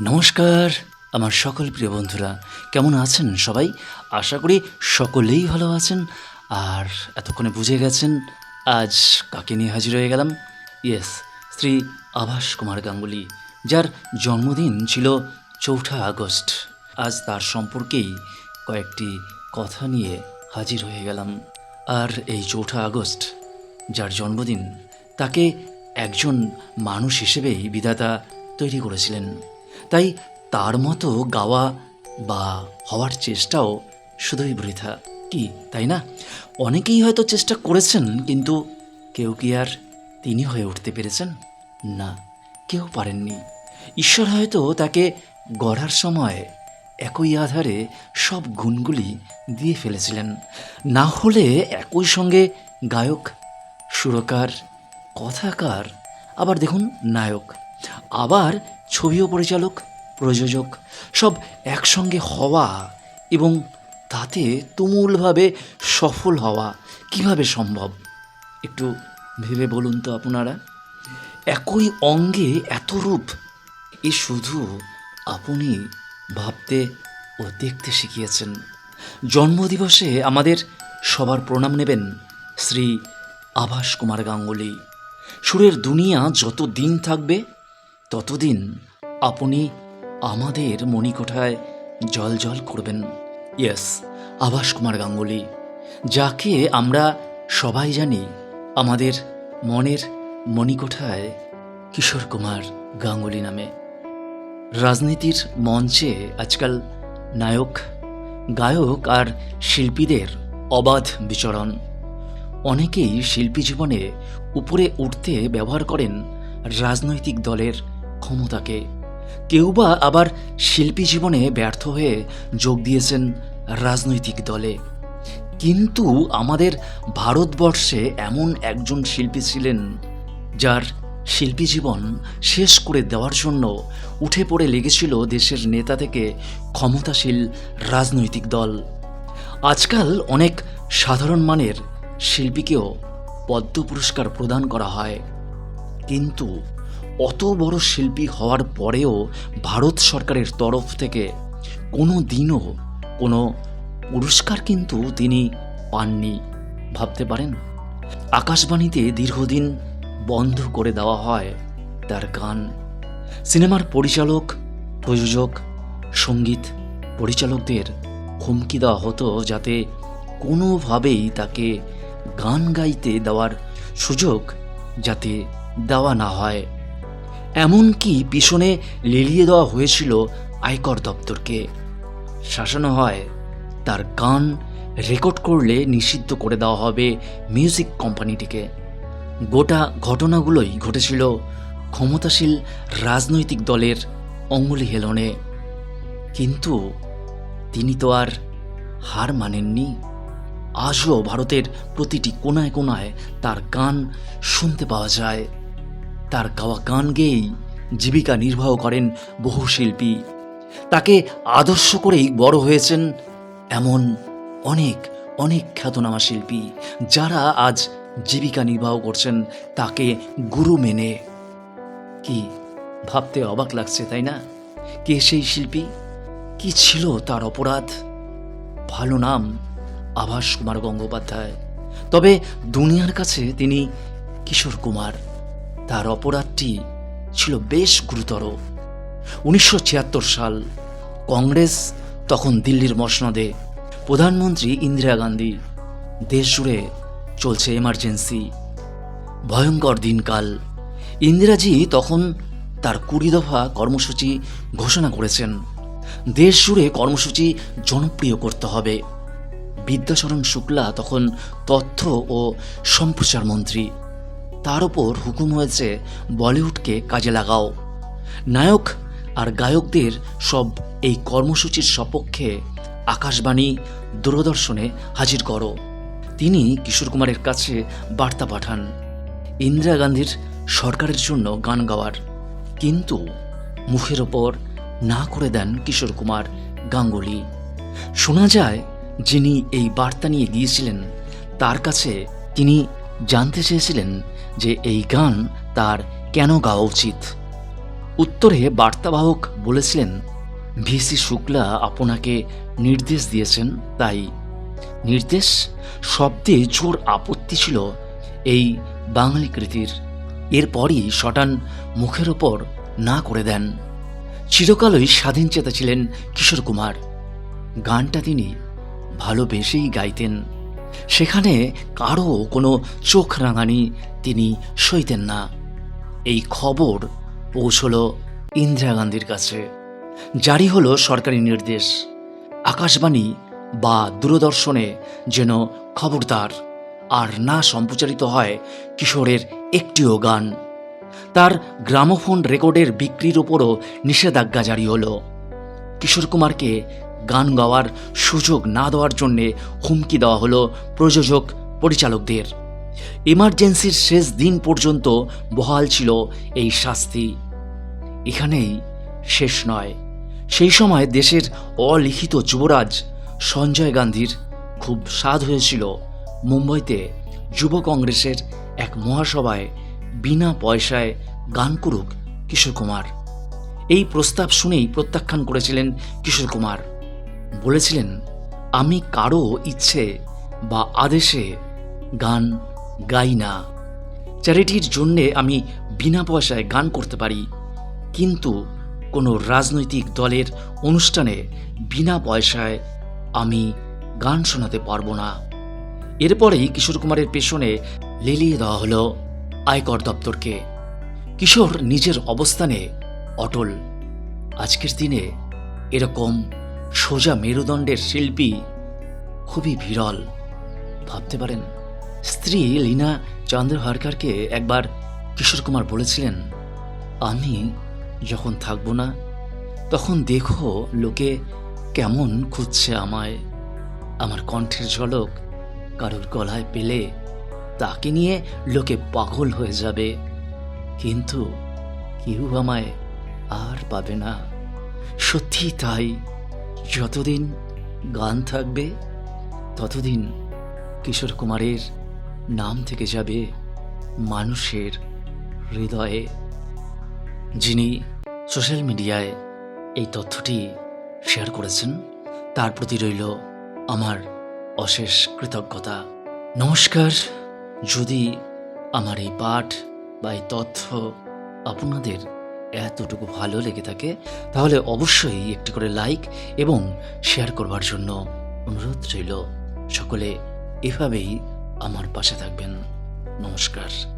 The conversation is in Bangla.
নমস্কার, আমার সকল প্রিয় বন্ধুরা। কেমন আছেন সবাই? আশা করি সকলেই ভালো আছেন। আর এতক্ষণে বুঝে গেছেন, আজ কাকে নিয়ে হাজির হয়ে গেলাম? ইয়েস শ্রী আভাস কুমার গাঙ্গুলি, যার জন্মদিন ছিল চৌঠা আগস্ট। আজ তার সম্পর্কেই কয়েকটি কথা নিয়ে হাজির হয়ে গেলাম। আর এই চৌঠা আগস্ট, যার জন্মদিন, তাকে একজন মানুষ হিসেবেই বিধাতা তৈরি করেছিলেন। তাই তার মতো গাওয়া বা হওয়ার চেষ্টাও শুধুই বৃথা। কি, তাই না? অনেকেই হয়তো চেষ্টা করেছেন, কিন্তু কেউ কি আর তিনি হয়ে উঠতে পেরেছেন? না, কেউ পারেননি। ঈশ্বর হয়তো তাকে গড়ার সময় একই আধারে সব গুণগুলি দিয়ে ফেলেছিলেন। না হলে একই সঙ্গে গায়ক, সুরকার, কথাকার, আবার দেখুন, নায়ক। আবার ছবিও পরিচালক, প্রযোজক, সব একসঙ্গে হওয়া এবং তাতে তুমুলভাবে সফল হওয়া কীভাবে সম্ভব? একটু ভেবে বলুন তো আপনারা। একই অঙ্গে এত রূপ, এ শুধু আপনি ভাবতে ও দেখতে শিখিয়েছেন। জন্মদিবসে আমাদের সবার প্রণাম নেবেন শ্রী আভাস কুমার গাঙ্গুলি। সুরের দুনিয়া যত দিন থাকবে ততদিন আপনি আমাদের মণিকোঠায় জল জল করবেন। ইয়েস, আভাস কুমার গাঙ্গুলি, যাকে আমরা সবাই জানি, আমাদের মনের মণিকোঠায় কিশোর কুমার গাঙ্গুলি নামে। রাজনীতির মঞ্চে আজকাল নায়ক, গায়ক আর শিল্পীদের অবাধ বিচরণ। অনেকেই শিল্পী জীবনে উপরে উঠতে ব্যবহার করেন রাজনৈতিক দলের ক্ষমতাকে কেউ বা আবার শিল্পী জীবনে ব্যর্থ হয়ে যোগ দিয়েছেন রাজনৈতিক দলে। কিন্তু আমাদের ভারতবর্ষে এমন একজন শিল্পী ছিলেন, যার শিল্পী জীবন শেষ করে দেওয়ার জন্য উঠে পড়ে লেগেছিল দেশের নেতা থেকে ক্ষমতাশীল রাজনৈতিক দল। আজকাল অনেক সাধারণ মানের শিল্পীকেও পদ্ম পুরস্কার প্রদান করা হয়। কিন্তু অত বড় শিল্পী হওয়ার পরেও ভারত সরকারের তরফ থেকে কোনো দিনও কোনো পুরস্কার কিন্তু তিনি পাননি, ভাবতে পারেন? আকাশবাণীতে দীর্ঘদিন বন্ধ করে দেওয়া হয় তার গান। সিনেমার পরিচালক, প্রযোজক, সংগীত পরিচালকদের হুমকি দেওয়া হতো যাতে কোনোভাবেই তাকে গান গাইতে দেওয়ার সুযোগ যাতে দেওয়া না হয়। এমনকি পিছনে লেলিয়ে দেওয়া হয়েছিল আয়কর দপ্তরকে। শাসানো হয়, তার গান রেকর্ড করলে নিষিদ্ধ করে দেওয়া হবে মিউজিক কোম্পানিটিকে। গোটা ঘটনাগুলোই ঘটেছিল ক্ষমতাশীল রাজনৈতিক দলের অঙ্গুলি হেলনে। কিন্তু তিনি তো আর হার মানেননি। আজও ভারতের প্রতিটি কোনায় কোনায় তার গান শুনতে পাওয়া যায়। তার গাওয়া গান গেয়েই জীবিকা নির্বাহ করেন বহু শিল্পী। তাকে আদর্শ করেই বড় হয়েছেন এমন অনেক অনেক খ্যাতনামা শিল্পী যারা আজ জীবিকা নির্বাহ করছেন তাকে গুরু মেনে। কি ভাবতে অবাক লাগছে, তাই না? কে সেই শিল্পী? কি ছিল তার অপরাধ? ভালো নাম আভাস কুমার গঙ্গোপাধ্যায়। তবে দুনিয়ার কাছে তিনি কিশোর কুমার। তার অপরাধটি ছিল বেশ গুরুতর। উনিশশো ছিয়াত্তর সাল কংগ্রেস তখন দিল্লির মসনদে প্রধানমন্ত্রী ইন্দিরা গান্ধী, দেশ জুড়ে চলছে এমার্জেন্সি ভয়ঙ্কর দিনকাল। ইন্দিরাজি তখন তার কুড়ি দফা কর্মসূচি ঘোষণা করেছেন। দেশ জুড়ে কর্মসূচি জনপ্রিয় করতে হবে। বিদ্যাচরণ শুক্লা তখন তথ্য ও সম্প্রচার মন্ত্রী। তার ওপর হুকুম হয়েছে, বলিউডকে কাজে লাগাও। নায়ক আর গায়কদের সব এই কর্মসূচির সপক্ষে আকাশবাণী দূরদর্শনে হাজির করো। তিনি কিশোর কুমারের কাছে বার্তা পাঠান, ইন্দিরা গান্ধীর সরকারের জন্য গান গাওয়ার। কিন্তু মুখের ওপর না করে দেন কিশোর কুমার গাঙ্গুলি। শোনা যায়, যিনি এই বার্তা নিয়ে গিয়েছিলেন, তার কাছে তিনি জানতে চেয়েছিলেন যে এই গান তার কেন গাওয়া উচিত। উত্তরে বার্তাবাহক বলেছিলেন, ভিসি শুক্লা আপনাকে নির্দেশ দিয়েছেন, তাই নির্দেশ শব্দে জোর আপত্তি ছিল এই বাঙালি কৃতির। এরপরই শটান মুখের ওপর না করে দেন। চিরকালই স্বাধীন চেতা ছিলেন কিশোর কুমার। গানটা তিনি ভালোবেসেই গাইতেন। সেখানে কারও কোনো চোখ রাঙানি তিনি সইতেন না। এই খবর পৌঁছল ইন্দিরা গান্ধীর কাছে। জারি হলো সরকারি নির্দেশ। আকাশবাণী বা দূরদর্শনে যেন খবরদার আর না সম্প্রচারিত হয় কিশোরের একটিও গান। তার গ্রামোফোন রেকর্ডের বিক্রির ওপরও নিষেধাজ্ঞা জারি হলো। কিশোর কুমারকে গান গাওয়ার সুযোগ না দেওয়ার জন্যে হুমকি দেওয়া হলো প্রযোজক পরিচালকদের। ইমার্জেন্সির শেষ দিন পর্যন্ত বহাল ছিল এই শাস্তি। এখানেই শেষ নয়। সেই সময় দেশের অলিখিত যুবরাজ সঞ্জয় গান্ধীর খুব স্বাদ হয়েছিল। মুম্বইতে যুব কংগ্রেসের এক মহাসভায় বিনা পয়সায় গান করুক কিশোর কুমার। এই প্রস্তাব শুনেই প্রত্যাখ্যান করেছিলেন কিশোর কুমার। বলেছিলেন, আমি কারও ইচ্ছে বা আদেশে গান গাই না। চ্যারিটির জন্যে আমি বিনা পয়সায় গান করতে পারি। কিন্তু কোনো রাজনৈতিক দলের অনুষ্ঠানে বিনা পয়সায় আমি গান শোনাতে পারব না। এরপরেই কিশোর কুমারের পেছনে লেলিয়ে দেওয়া হলো আয়কর দপ্তরকে। কিশোর নিজের অবস্থানে অটল। আজকের দিনে এরকম সোজা মেরুদণ্ডের শিল্পী খুবই বিরল। ভাবতে পারেন, স্ত্রী লীনা চন্দ্রহারকারকে একবার কিশোর কুমার বলেছিলেন, আমি যখন থাকব না, তখন দেখো লোকে কেমন খুঁজছে আমায়। আমার কণ্ঠের ঝলক কারোর গলায় পেলে তাকে নিয়ে লোকে পাগল হয়ে যাবে। কিন্তু কেউ আমায় আর পাবে না। সত্যি তাই। যতদিন গান থাকবে, ততদিন কিশোর কুমারের নাম থেকে যাবে মানুষের হৃদয়ে। যিনি সোশ্যাল মিডিয়ায় এই তথ্যটি শেয়ার করেছেন, তার প্রতি রইল আমার অশেষ কৃতজ্ঞতা। নমস্কার, যদি আমার এই পাঠ বা এই তথ্য আপনাদের এতটুকু ভালো লেগে থাকে, তাহলে অবশ্যই একটি করে লাইক এবং শেয়ার করবার জন্য অনুরোধ রইল। সকলে এভাবেই আমার পাশে থাকবেন। নমস্কার।